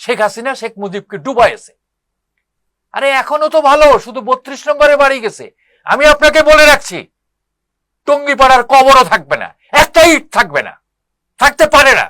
শেখ হাসিনা, শেখ মুজিবকে ডুবাইছে। আরে, এখনও তো ভালো, শুধু বত্রিশ নম্বরে বাড়ি গেছে। আমি আপনাকে বলে রাখছি, টঙ্গিপাড়ার কবরও থাকবে না, একটা ইট থাকবে না, থাকতে পারে না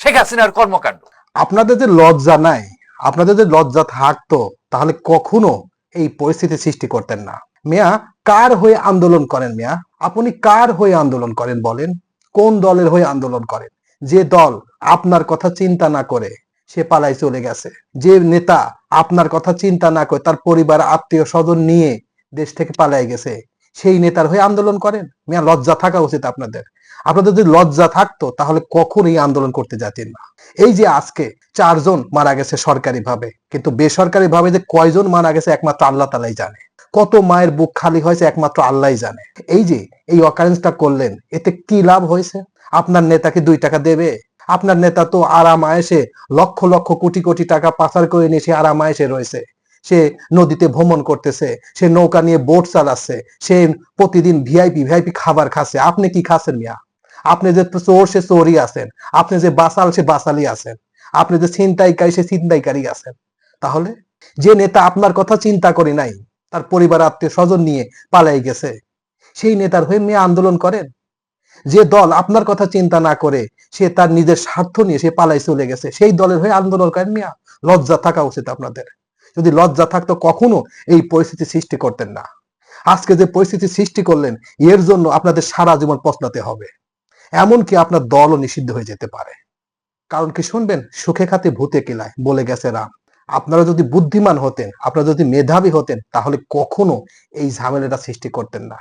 শেখ হাসিনার কর্মকাণ্ড। আপনাদের যে লজ্জা নাই, আপনাদের যে লজ্জা থাকতো, তাহলে কখনো এই পরিস্থিতি সৃষ্টি করতেন না। মিয়া, কার হয়ে আন্দোলন করেন মিয়া? আপনি কার হয়ে আন্দোলন করেন বলেন? কোন দলের হয়ে আন্দোলন করেন? যে দল আপনার কথা চিন্তা না করে সে পালাই চলে গেছে। যে নেতা আপনার কথা চিন্তা না করে তার পরিবার, আত্মীয় স্বজন নিয়ে দেশ থেকে পালাই গেছে, সেই নেতার হয়ে আন্দোলন করেন? মিয়া, লজ্জা থাকা উচিত আপনাদের। আপনাদের যদি লজ্জা থাকতো, তাহলে কখনোই আন্দোলন করতে যেতেন না। এই যে আজকে চারজন মারা গেছে সরকারি ভাবে কিন্তু বেসরকারি ভাবে যে কয়জন মারা গেছে একমাত্র আল্লাহ তালাই জানে। কত মায়ের বুক খালি হয়েছে একমাত্র আল্লাহ জানে। এই যে এই অকারেন্সটা করলেন, এতে কি লাভ হয়েছে? আপনার নেতাকে দুই টাকা দেবে আপনার নেতা তো আরাম আয়েসে লক্ষ লক্ষ কোটি কোটি টাকা পাচার করে নিয়ে সে আরাম আয়েসে রয়েছে। সে নদীতে ভ্রমণ করতেছে, সে নৌকা নিয়ে বোট চালাচ্ছে, সে প্রতিদিন ভিআইপি ভিআইপি খাবার খাচ্ছে। আপনি কি খাচ্ছেন মিয়া? আপনি যে চোর, সে চোরই আছেন। আপনি যে বাসাল সে বাসালি আছেন। আপনি যে ছিনতাইকারী, সে ছিনতাইকারী আছেন। তাহলে যে নেতা আপনার কথা চিন্তা করে নাই, তার পরিবার আত্মীয় স্বজন নিয়ে পালাই গেছে। সেই নেতার হয়ে মেয়ে আন্দোলন করেন? যে দল আপনার কথা চিন্তা না করে সে তার নিজের স্বার্থ নিয়ে সে পালাই চলে গেছে। সেই দলের হয়ে আন্দোলন করেন মিয়া। লজ্জা থাকা উচিত আপনাদের। যদি লজ্জা থাকতো কখনো এই পরিস্থিতি সৃষ্টি করতেন না। আজকে যে পরিস্থিতি সৃষ্টি করলেন, এর জন্য আপনাদের সারা জীবন পছলাতে হবে। এমনকি আপনার দলও নিষিদ্ধ হয়ে যেতে পারে। কারণ কি শুনবেন? সুখে খাতে ভূতে কিলায়, বলে গেছে রাম। আপনারা যদি বুদ্ধিমান হতেন, আপনারা যদি মেধাবী হতেন, তাহলে কখনো এই ঝামেলাটা সৃষ্টি করতেন না।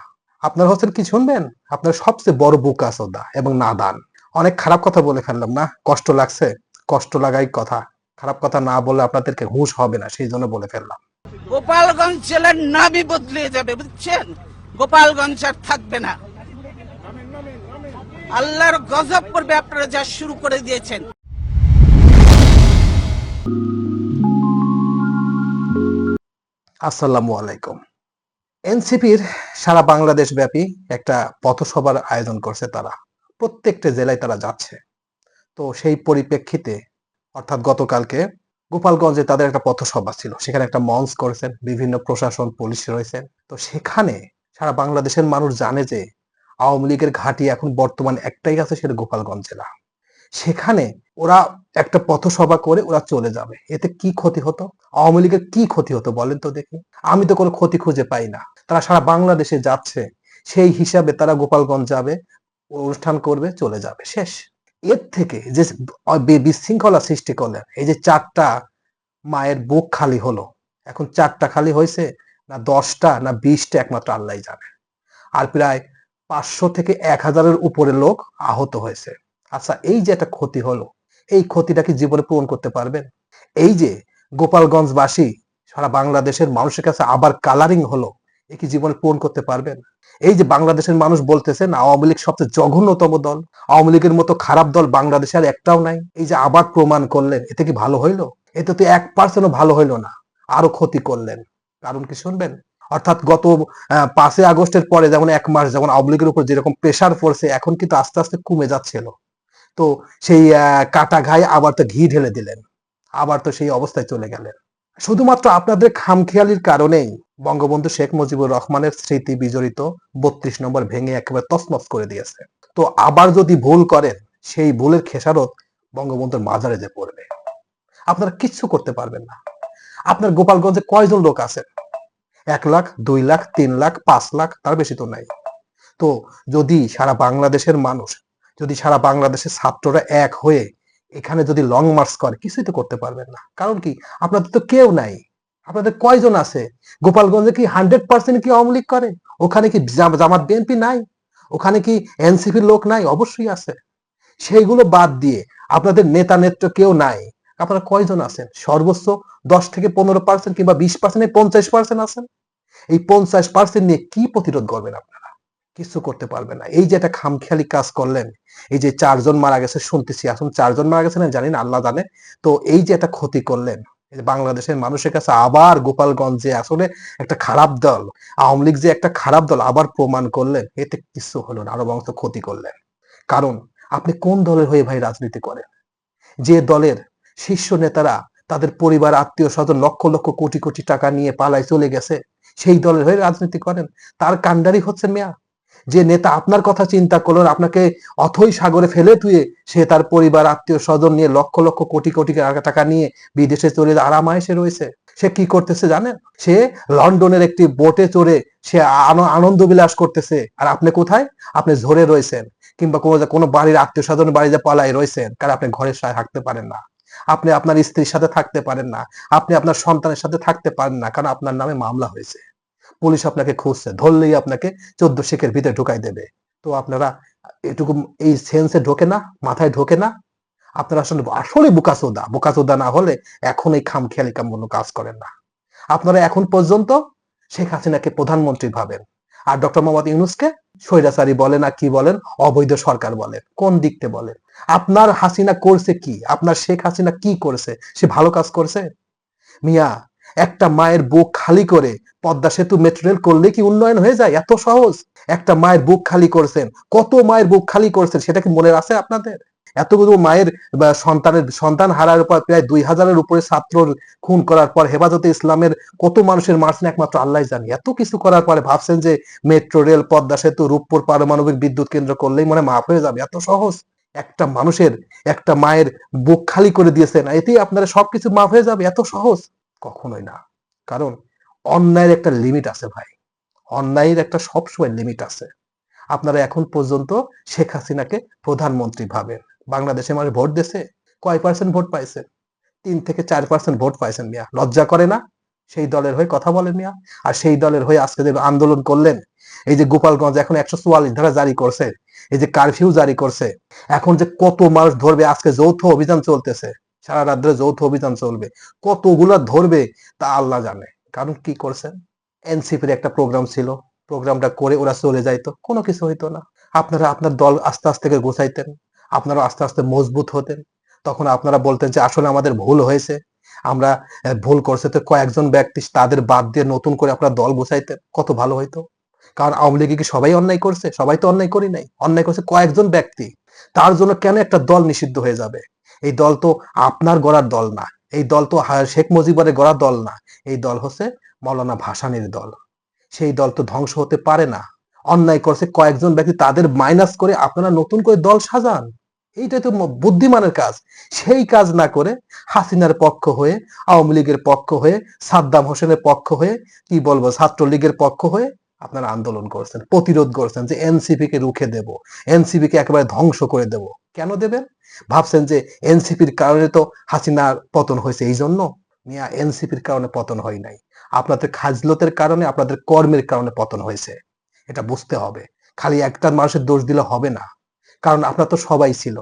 আপনারা হচ্ছেন কি শুনবেন? আপনার সবচেয়ে বড় বুকা সদা এবং নাদান। অনেক খারাপ কথা বলে ফেললাম না? কষ্ট লাগছে? কষ্ট লাগাই কথা। খারাপ কথা না বললে আপনাদেরকে হুঁশ হবে না সেই জন্য বলে ফেললাম। গোপালগঞ্জ জেলার নামই বদলে যাবে বুঝছেন? গোপালগঞ্জ আর থাকবে না। আল্লাহর গজব করবে আপনারা যা শুরু করে দিয়েছেন। আসসালামু আলাইকুম। এনসিপির সারা বাংলাদেশ ব্যাপী একটা পথসভার আয়োজন করছে তারা। প্রত্যেকটা জেলায় তারা যাচ্ছে। তো সেই পরিপ্রেক্ষিতে, অর্থাৎ গতকালকে গোপালগঞ্জে তাদের একটা পথসভা ছিল। সেখানে একটা মঞ্চ করেছেন, বিভিন্ন প্রশাসন, পুলিশ রয়েছেন। তো সেখানে সারা বাংলাদেশের মানুষ জানে যে, আওয়ামী লীগের ঘাঁটি এখন বর্তমান একটাই আছে, সেটা গোপালগঞ্জ জেলা। সেখানে ওরা একটা পথসভা করে ওরা চলে যাবে। এতে কি ক্ষতি হতো? আওয়ামী লীগের কি ক্ষতি হতো বলেন তো দেখি। আমি তো কোনো ক্ষতি খুঁজে পাই না। তারা সারা বাংলাদেশে যাচ্ছে। সেই হিসাবে তারা গোপালগঞ্জ যাবে, অনুষ্ঠান করবে, চলে যাবে। শেষ। এর থেকে যে বিশৃঙ্খলা সৃষ্টি করলেন, এই যে চারটা মায়ের বুক খালি হলো, এখন চারটা খালি হয়েছে, না দশটা, না বিশটা একমাত্র আল্লাহ জানে। আর প্রায় পাঁচশো থেকে এক হাজারের উপরে লোক আহত হয়েছে। আচ্ছা এই যে একটা ক্ষতি হলো, এই ক্ষতিটা কি জীবনে পূরণ করতে পারবেন? এই যে গোপালগঞ্জবাসী সারা বাংলাদেশের মানুষের কাছে আবার কালারিং হলো। এ কি জীবনে পূরণ করতে পারবেন? এই যে বাংলাদেশের মানুষ বলতেছেন আওয়ামী লীগ সবচেয়ে জঘন্যতম দল, আওয়ামী লীগের মতো খারাপ দল বাংলাদেশে আর একটাও নাই। এই যে আবার প্রমাণ করলেন, এতে কি ভালো হইল? এতে তো এক পার্সেন্টও ভালো হইল না আরও ক্ষতি করলেন। কারণ কি শুনবেন? অর্থাৎ গত পাঁচই আগস্টের পরে যেমন এক মাস যেমন আওয়ামী লীগের উপর যেরকম প্রেশার পড়ছে, এখন কিন্তু আস্তে আস্তে কমে যাচ্ছিল। তো সেই কাটা ঘায়ে আবার তো ঘি ঢেলে দিলেন। আবার তো সেই অবস্থায় চলে গেলেন। শুধুমাত্র আপনাদের খামখেয়ালির কারণেই বঙ্গবন্ধু শেখ মুজিবুর রহমানের স্মৃতি বিজড়িত বত্রিশ নম্বর ভেঙে একেবারে তছনছ করে দিয়েছে। তো আবার যদি ভুল করেন, সেই ভুলের খেসারত বঙ্গবন্ধুর মাজারে যে পড়বে। আপনারা কিচ্ছু করতে পারবেন না। আপনার গোপালগঞ্জে কয়জন লোক আছেন? এক লাখ, দুই লাখ, তিন লাখ, পাঁচ লাখ, তার বেশি তো নাই। তো যদি সারা বাংলাদেশের মানুষ, যদি সারা বাংলাদেশের ছাত্ররা এক হয়ে এখানে যদি লং মার্চ করে, কিছুই তো করতে পারবেন না। কারণ কি? আপনাদের তো কেউ নাই। আপনাদের কয়জন আছে? গোপালগঞ্জে কি হান্ড্রেড পার্সেন্ট কি আওয়ামী লীগ করে? ওখানে কি জামাত বিএনপি নাই? ওখানে কি এনসিপির লোক নাই? অবশ্যই আছে। সেইগুলো বাদ দিয়ে আপনাদের নেতা নেত্র কেউ নাই। আপনারা কয়জন আছেন? সর্বোচ্চ দশ থেকে পনেরো পার্সেন্ট কিংবা বিশ পার্সেন্ট পঞ্চাশ পার্সেন্ট আছেন। এই পঞ্চাশ পার্সেন্ট নিয়ে কি প্রতিরোধ করবেন আপনারা? কিছু করতে পারবেন না। এই যে একটা খামখেয়ালি কাজ করলেন, এই যে চারজন মারা গেছে, শুনতেছি। এখন চারজন মারা গেছে না, জানি না, আল্লাহ জানে। তো এই যে একটা ক্ষতি করলেন বাংলাদেশের মানুষের কাছে আবার গোপালগঞ্জে আসলে একটা খারাপ দল, আওয়ামী লীগ যে একটা খারাপ দল আবার প্রমাণ করলেন, এতে কিছু হলো না, আরও বংশ ক্ষতি করলেন। কারণ আপনি কোন দলের হয়ে ভাই রাজনীতি করেন? যে দলের শীর্ষ নেতারা তাদের পরিবার, আত্মীয় স্বজন লক্ষ লক্ষ কোটি কোটি টাকা নিয়ে পালায় চলে গেছে, সেই দলের হয়ে রাজনীতি করেন। তার কাণ্ডারি হচ্ছে মেয়া। যে নেতা আপনার কথা চিন্তা করলেন আপনাকে অথই সাগরে ফেলে তুই সে তার পরিবার, আত্মীয় স্বজন নিয়ে লক্ষ লক্ষ কোটি কোটি টাকা নিয়ে বিদেশে চলে আরামায়েসে রয়েছে। সে কি করতেছে জানেন? সে লন্ডনের একটি বোটে চড়ে সে আনন্দ বিলাস করতেছে। আর আপনি কোথায়? আপনি ঝরে রয়েছেন। কিংবা কোনো কোনো বাড়ির আত্মীয় স্বজন বাড়িতে পালাই রয়েছেন, কারণ আপনি ঘরের সাথে থাকতে পারেন না। আপনি আপনার স্ত্রীর সাথে থাকতে পারেন না। আপনি আপনার সন্তানের সাথে থাকতে পারেন না, কারণ আপনার নামে মামলা হয়েছে। পুলিশ আপনাকে খুঁজছে, ধরলেই আপনাকে চোদ্দ শেখের ভিতরে ঢুকাই দেবে। তো আপনারা এটুকু এই সেন্সে ঢোকে না, মাথায় ঢোকে না। আপনারা আসলে আসলে বোকাচোদা। বোকাচোদা না হলে এখন এই খাম খেয়ালি কাম কোনো কাজ করেন না। আপনারা এখন পর্যন্ত শেখ হাসিনাকে প্রধানমন্ত্রী ভাবেন। আর ডক্টর মোহাম্মদ ইউনুসকে স্বৈরাচারী বলেন আর কি বলেন, অবৈধ সরকার বলেন, কোন দিকতে বলেন? আপনার হাসিনা করছে কি? আপনার শেখ হাসিনা কি করেছে? সে ভালো কাজ করছে? মিয়া একটা মায়ের বুক খালি করে পদ্মা সেতু মেট্রো রেল করলে কি উন্নয়ন হয়ে যায়? এত সহজ। একটা মায়ের বুক খালি করছেন। কত মায়ের বুক খালি করছেন সেটা কি মনে আছে আপনাদের? এতগুলো মায়ের সন্তানের, সন্তান হারার পর প্রায় দুই হাজারের উপরে ছাত্র খুন করার পর হেফাজতে ইসলামের কত মানুষের মারছেন একমাত্র আল্লাহ জানি। এত কিছু করার পরে ভাবছেন যে মেট্রো রেল পদ্মা সেতু, রূপপুর পারমাণবিক বিদ্যুৎ কেন্দ্র করলেই মনে মাফ হয়ে যাবে। এত সহজ। একটা মানুষের, একটা মায়ের বুক খালি করে দিয়েছেন। এতেই আপনারা সবকিছু মাফ হয়ে যাবে। এত সহজ। কখনোই না। কারণ অন্যায়ের একটা লিমিট আছে ভাই। অন্যায়ের একটা সবসময় লিমিট আছে। আপনারা এখন পর্যন্ত শেখ হাসিনাকে প্রধানমন্ত্রী ভাবেন। বাংলাদেশে মানুষ ভোট দিয়েছে, কয় পার্সেন্ট ভোট পাইছেন তিন থেকে চার পার্সেন্ট ভোট পাইছেন মিয়া। লজ্জা করে না? সেই দলের হয়ে কথা বলেন মিয়া। আর সেই দলের হয়ে আজকে যে আন্দোলন করলেন, এই যে গোপালগঞ্জ এখন একশো চুয়াল্লিশ ধারা জারি করছে, এই যে কারফিউ জারি করছে, এখন যে কত মানুষ ধরবে আজকে যৌথ অভিযান চলতেছে সারা রাত ধরে যৌথ অভিযান চলবে। কতগুলা ধরবে তা আল্লাহ জানে। কারণ কি করছেন? এনসিপির একটা প্রোগ্রাম ছিল। প্রোগ্রামটা করে ওরা চলে যাইতো। কোনো কিছু হইতো না। আপনারা আপনার দল আস্তে আস্তে গোছাইতেন। আপনারা আস্তে আস্তে মজবুত হতেন। তখন আপনারা বলতেন যে, আসলে আমাদের ভুল হয়েছে। আমরা ভুল করছে তো কয়েকজন ব্যক্তি তাদের বাদ দিয়ে নতুন করে আপনারা দল গোছাইতেন। কত ভালো হইতো। কারণ আওয়ামী লীগে কি সবাই অন্যায় করছে? সবাই তো অন্যায় করি নাই। অন্যায় করছে কয়েকজন ব্যক্তি। তার জন্য কেন একটা দল নিষিদ্ধ হয়ে যাবে? এই দল তো আপনার গড়ার দল না। এই দল তো শেখ মুজিবের গড়ার দল না। এই দল হচ্ছে মৌলানা ভাসানির দল। সেই দল তো ধ্বংস হতে পারে না। অন্যায় করছে কয়েকজন ব্যক্তি, তাদের মাইনাস করে আপনারা নতুন করে দল সাজান। এইটাই তো বুদ্ধিমানের কাজ। সেই কাজ না করে হাসিনার পক্ষ হয়ে, আওয়ামী লীগের পক্ষ হয়ে, সাদ্দাম হোসেনের পক্ষ হয়ে, কি বলব, ছাত্রলীগের পক্ষ হয়ে আপনারা আন্দোলন করছেন, প্রতিরোধ করছেন যে এনসিপি কে রুখে দেব। এনসিপি কে একেবারে ধ্বংস করে দেব। কেন দেবেন? ভাবছেন যে এনসিপির কারণে তো হাসিনার পতন হয়েছে এই জন্য মিয়া, এনসিপির কারণে পতন হয় নাই। আপনাদের খাজলতের কারণে, আপনাদের কর্মের কারণে পতন হয়েছে। এটা বুঝতে হবে। খালি একটা মানুষের দোষ দিলে হবে না। কারণ আপনার তো সবাই ছিল।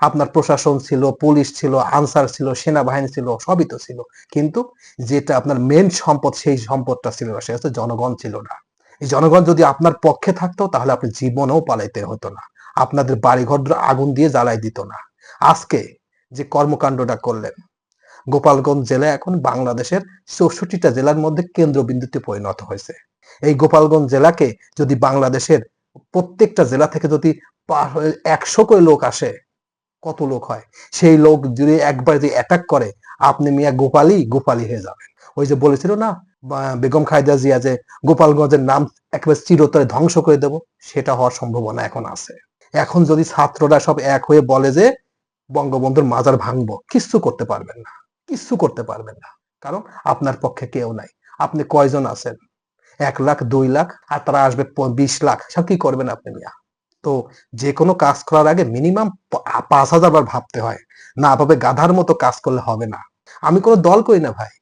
আপনার প্রশাসন ছিল, পুলিশ ছিল, আনসার ছিল, সেনাবাহিনী ছিল, সবই তো ছিল। কিন্তু যেটা আপনার মেন সম্পদ, সেই সম্পদটা ছিল না, সেটা জনগণ ছিল না। এই জনগণ যদি আপনার পক্ষে থাকতো, তাহলে আপনি জীবনেও পালাইতে হতো না। আপনাদের বাড়িঘর আগুন দিয়ে জ্বালাই দিত না। আজকে যে কর্মকাণ্ডটা করলেন, গোপালগঞ্জ জেলা এখন বাংলাদেশের চৌষট্টিটা জেলার মধ্যে কেন্দ্রবিন্দুতে পরিণত হয়েছে। এই গোপালগঞ্জ জেলাকে যদি বাংলাদেশের প্রত্যেকটা জেলা থেকে যদি একশো করে লোক আসে, কত লোক হয়? সেই লোক যদি একবার যদি অ্যাটাক করে, আপনি মিয়া গোপালই গোপালই হয়ে যাবেন। ওই যে বলেছিল না বেগম খায়দা জিয়া যে গোপালগঞ্জের নাম একেবারে চিরতরে ধ্বংস করে দেব, সেটা হওয়ার সম্ভাবনা এখন আছে। এখন যদি ছাত্ররা সব এক হয়ে বলে যে বঙ্গবন্ধুর মাজার ভাঙবো, কিচ্ছু করতে পারবেন না, কিচ্ছু করতে পারবেন না। কারণ আপনার পক্ষে কেউ নাই। আপনি কয়জন আছেন? এক লাখ, দুই লাখ, আর তারা আসবে বিশ লাখ। সব কি করবেন আপনি মিয়া? তো যে কোনো কাজ করার আগে মিনিমাম পাঁচ হাজার বার ভাবতে হয়। না ভাবে গাধার মতো কাজ করলে হবে না। আমি কোনো দল করি না ভাই।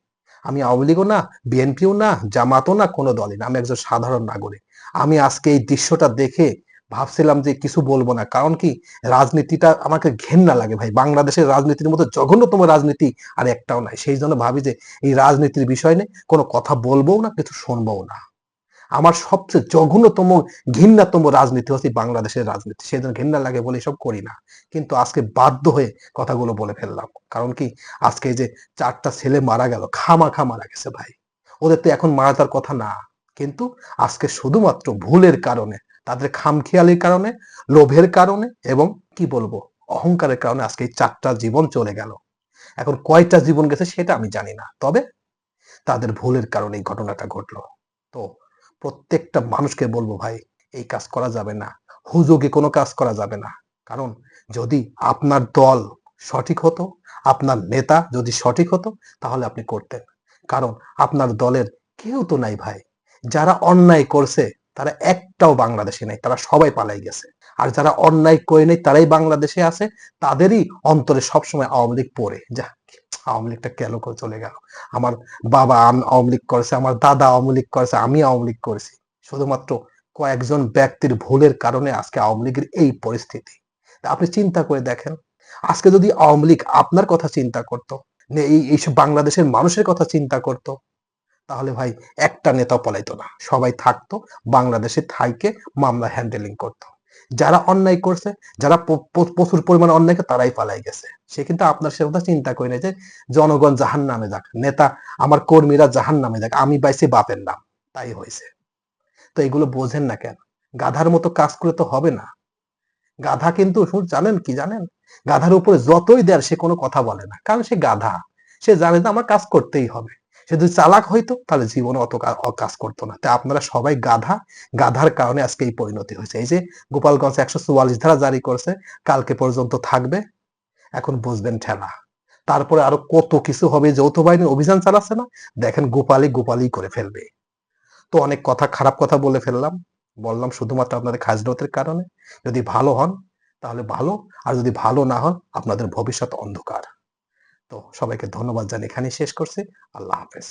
আমি আওয়ামী লীগও না, বিএনপিও না, জামাতও না, কোনো দলই না। আমি একজন সাধারণ নাগরিক। আমি আজকে এই দৃশ্যটা দেখে ভাবছিলাম যে কিছু বলব না। কারণ কি, রাজনীতিটা আমাকে ঘেন্না লাগে ভাই। বাংলাদেশের রাজনীতির মতো জঘন্যতম রাজনীতি আর একটাও নাই। সেই জন্য ভাবি যে এই রাজনীতির বিষয় নিয়ে কোনো কথা বলব না, কিছু শুনব না। আমার সবচেয়ে জঘন্যতম ঘৃণাতম রাজনীতি হচ্ছে বাংলাদেশের রাজনীতি। সেই জন্য ঘৃণা লাগে বলে এসব করি না। কিন্তু আজকে বাধ্য হয়ে কথাগুলো বলে ফেললাম। কারণ কি, আজকে যে চারটা ছেলে মারা গেল খামা খা মারা গেছে ভাই। ওদের তো এখন মারা যাওয়ার কথা না। কিন্তু আজকে শুধুমাত্র ভুলের কারণে তাদের খামখেয়ালির কারণে, লোভের কারণে এবং কি বলব, অহংকারের কারণে আজকে এই চারটা জীবন চলে গেল। এখন কয়টা জীবন গেছে সেটা আমি জানি না, তবে তাদের ভুলের কারণে এই ঘটনাটা ঘটলো। তো প্রত্যেকটা মানুষকে বলব ভাই, এই কাজ করা যাবে না, হুজুগে কোনো কাজ করা যাবে না। কারণ যদি আপনার দল সঠিক হতো, আপনার নেতা যদি সঠিক হতো, তাহলে আপনি করতেন। কারণ আপনার দলের কেউ তো নাই ভাই। যারা অন্যায় করছে তারা একটাও বাংলাদেশে নাই, তারা সবাই পালাই গেছে। আর যারা অন্যায় করে নেই, তারাই বাংলাদেশে আছে। তাদেরই অন্তরে সবসময় আওয়ামী লীগ পড়ে। যা আওয়ামী লীগটা কেন করে চলে গেল? আমার বাবা আওয়ামী লীগ করেছে, আমার দাদা আওয়ামী লীগ করেছে, আমি আওয়ামী লীগ করেছি। শুধুমাত্র কয়েকজন ব্যক্তির ভুলের কারণে আজকে আওয়ামী লীগের এই পরিস্থিতি। আপনি চিন্তা করে দেখেন, আজকে যদি আওয়ামী লীগ আপনার কথা চিন্তা করতো এই এইসব বাংলাদেশের মানুষের কথা চিন্তা করতো তাহলে ভাই একটা নেতা পলাইতো না। সবাই থাকতো, বাংলাদেশে থাইকে মামলা হ্যান্ডেলিং করতো। যারা অন্যায় করছে, যারা প্রচুর পরিমাণে অন্যায় করে, তারাই পালাই গেছে। সে কিন্তু আপনার সে কথা চিন্তা করে নাই যে, জনগণ জাহান নামে যাক, নেতা, আমার কর্মীরা জাহান নামে যাক, আমি পাইছি বাপের নাম, তাই হয়েছে তো এগুলো বোঝেন না কেন? গাধার মতো কাজ করে তো হবে না। গাধা কিন্তু জানেন কি জানেন? গাধার উপরে যতই দেয় সে কোনো কথা বলে না। কারণ সে গাধা। সে জানে যে আমার কাজ করতেই হবে। সে যদি চালাক হইতো, তাহলে জীবনে অত কাজ করতো না। তাই আপনারা সবাই গাধা, গাধার কারণে আজকে এই পরিণতি হয়েছে। এই যে গোপালগঞ্জ একশো চুয়াল্লিশ ধারা জারি করছে, কালকে পর্যন্ত থাকবে, এখন বুঝবেন ঠেলা। তারপরে আরও কত কিছু হবে, যৌথ বাহিনী অভিযান চালাচ্ছে না, দেখেন গোপালই গোপালই করে ফেলবে। তো অনেক কথা, খারাপ কথা বলে ফেললাম। বললাম শুধুমাত্র আপনাদের খাজনতের কারণে। যদি ভালো হন, তাহলে ভালো, আর যদি ভালো না হন, আপনাদের ভবিষ্যৎ অন্ধকার। তো সবাইকে ধন্যবাদ জানিয়ে এখানে শেষ করছি। আল্লাহ হাফেজ।